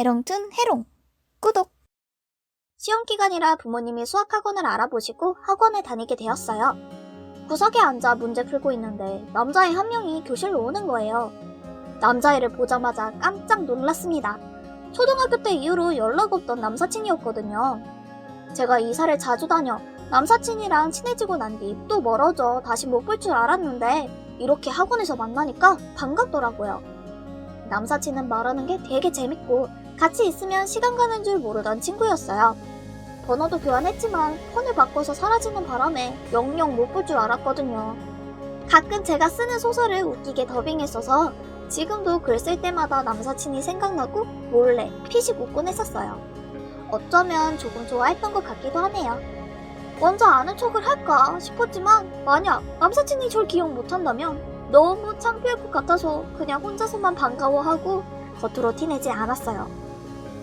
해롱툰 해롱 구독 시험 기간이라 부모님이 수학학원을 알아보시고 학원에 다니게 되었어요. 구석에 앉아 문제 풀고 있는데 남자애 한 명이 교실로 오는 거예요. 남자애를 보자마자 깜짝 놀랐습니다. 초등학교 때 이후로 연락 없던 남사친이었거든요. 제가 이사를 자주 다녀 남사친이랑 친해지고 난 뒤 또 멀어져 다시 못 볼 줄 알았는데 이렇게 학원에서 만나니까 반갑더라고요. 남사친은 말하는 게 되게 재밌고 같이 있으면 시간 가는 줄 모르던 친구였어요. 번호도 교환했지만 폰을 바꿔서 사라지는 바람에 영영 못 볼 줄 알았거든요. 가끔 제가 쓰는 소설을 웃기게 더빙했어서 지금도 글 쓸 때마다 남사친이 생각나고 몰래 피식 웃곤 했었어요. 어쩌면 조금 좋아했던 것 같기도 하네요. 먼저 아는 척을 할까 싶었지만 만약 남사친이 절 기억 못한다면 너무 창피할 것 같아서 그냥 혼자서만 반가워하고 겉으로 티내지 않았어요.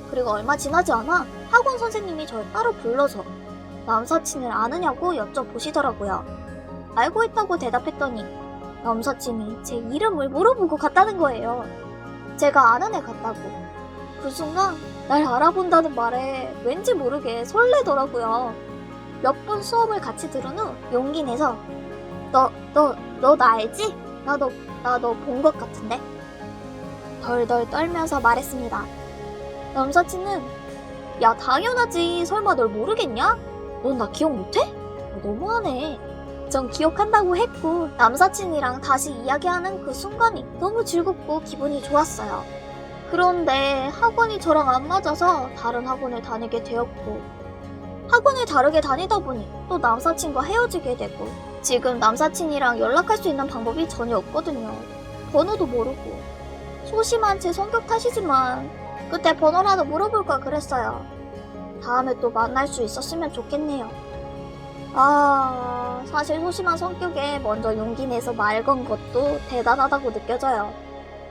그리고 얼마 지나지 않아 학원 선생님이 절 따로 불러서 남사친을 아느냐고 여쭤보시더라고요. 알고 있다고 대답했더니 남사친이 제 이름을 물어보고 갔다는 거예요. 제가 아는 애 같다고. 그 순간 날 알아본다는 말에 왠지 모르게 설레더라고요. 몇번 수업을 같이 들은 후 용기 내서 너, 너, 너 나 알지? 나 너, 나 너 본 것 같은데? 덜덜 떨면서 말했습니다. 남사친은 야 당연하지 설마 널 모르겠냐? 넌 나 기억 못해? 어, 너무하네. 전 기억한다고 했고 남사친이랑 다시 이야기하는 그 순간이 너무 즐겁고 기분이 좋았어요. 그런데 학원이 저랑 안 맞아서 다른 학원을 다니게 되었고 학원을 다르게 다니다 보니 또 남사친과 헤어지게 되고 지금 남사친이랑 연락할 수 있는 방법이 전혀 없거든요. 번호도 모르고 소심한 제 성격 탓이지만 그때 번호라도 물어볼까 그랬어요. 다음에 또 만날 수 있었으면 좋겠네요. 아, 사실 소심한 성격에 먼저 용기 내서 말 건 것도 대단하다고 느껴져요.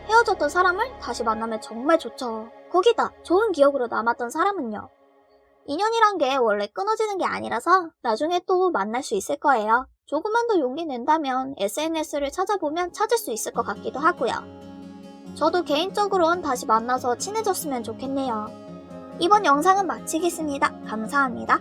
헤어졌던 사람을 다시 만나면 정말 좋죠. 거기다 좋은 기억으로 남았던 사람은요. 인연이란 게 원래 끊어지는 게 아니라서 나중에 또 만날 수 있을 거예요. 조금만 더 용기 낸다면 SNS를 찾아보면 찾을 수 있을 것 같기도 하고요. 저도 개인적으론 다시 만나서 친해졌으면 좋겠네요. 이번 영상은 마치겠습니다. 감사합니다.